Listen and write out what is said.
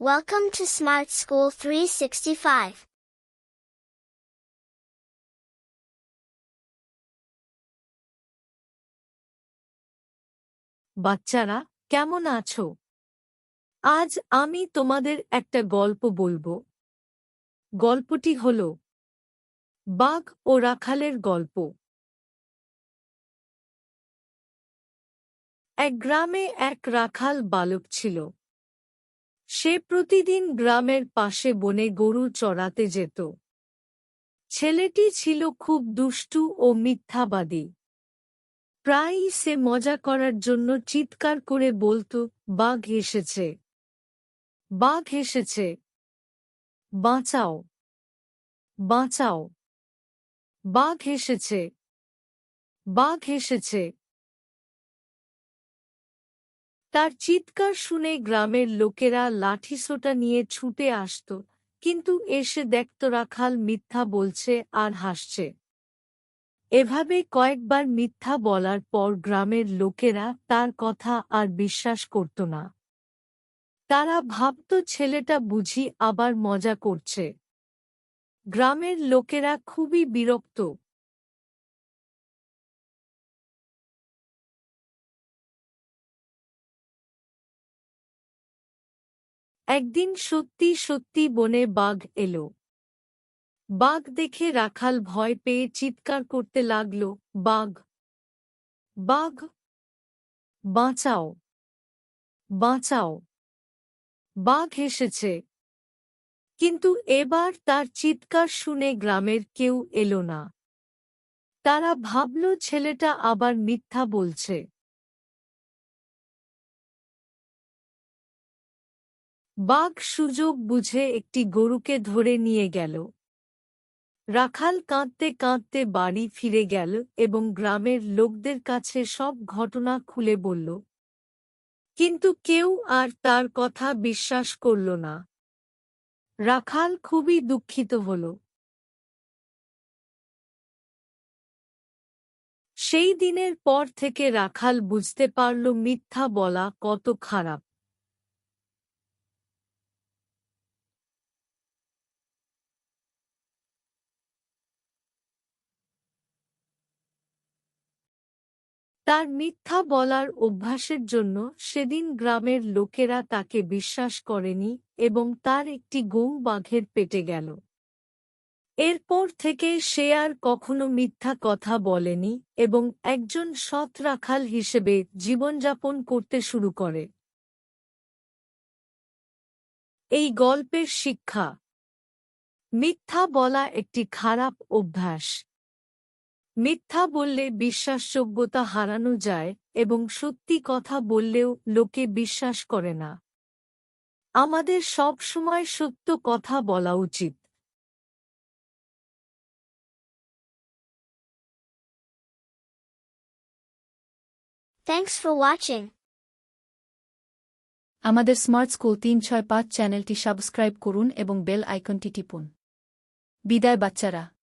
Welcome to Smart School 365. বাচ্চারা, কেমন আছো? আজ আমি তোমাদের একটা গল্প বলব। গল্পটি হল, বাঘ ও রাখালের গল্প। এক গ্রামে এক রাখাল বালক ছিল। সে প্রতিদিন গ্রামের পাশে বনে গরু চড়াতে যেত। ছেলেটি ছিল খুব দুষ্টু ও মিথ্যাবাদী। প্রায়ই সে মজা করার জন্য চিৎকার করে বলতো, বাঘ এসেছে। বাঘ এসেছে। বাঁচাও। বাঁচাও। বাঘ এসেছে। বাঘ এসেছে। তার চিৎকার শুনে গ্রামের লোকেরা লাঠিসোঁটা নিয়ে ছুটে আসত, কিন্তু এসে দেখত রাখাল মিথ্যা বলছে আর হাসছে। এভাবে কয়েকবার মিথ্যা বলার পর গ্রামের লোকেরা তার কথা আর বিশ্বাস করত না। তারা ভাবত ছেলেটা বুঝি আবার মজা করছে। গ্রামের লোকেরা খুবই বিরক্ত একদিন সত্যি সত্যি বনে বাঘ এলো। বাঘ দেখে রাখাল ভয় পেয়ে চিৎকার করতে লাগল, বাঘ বাঘ, বাঁচাও বাঁচাও, বাঘ এসেছে। কিন্তু এবার তার চিৎকার শুনে গ্রামের কেউ এলো না। তারা ভাবল ছেলেটা আবার মিথ্যা বলছে। বাঘ সুযোগ বুঝে একটি গরুকে ধরে নিয়ে গেল। রাখাল কাঁদতে কাঁদতে বাড়ি ফিরে গেল এবং গ্রামের লোকদের কাছে সব ঘটনা খুলে বলল, কিন্তু কেউ আর তার কথা বিশ্বাস করল না রাখাল খুবই দুঃখিত হল। সেই দিনের পর থেকে রাখাল বুঝতে পারল মিথ্যা বলা কত খারাপ। তার মিথ্যা বলার অভ্যাসের জন্য সেদিন গ্রামের লোকেরা তাকে বিশ্বাস করেনি এবং তার একটি গৌ বাঘের পেটে গেল। এরপর থেকে সে আর কখনো মিথ্যা কথা বলেনি এবং একজন সৎ রাখাল হিসেবে জীবনযাপন করতে শুরু করে। এই গল্পের শিক্ষা। মিথ্যা বলা একটি খারাপ অভ্যাস। মিথ্যা বললে বিশ্বাসযোগ্যতা হারানো যায় এবং সত্যি কথা বললেও লোকে বিশ্বাস করে না। আমাদের সব সময় সত্য কথা বলা উচিত। Thanks for watching. আমাদের স্মার্ট স্কুল তিন ছয় পাঁচ চ্যানেলটি সাবস্ক্রাইব করুন এবং বেল আইকনটি টিপুন। বিদায় বাচ্চারা।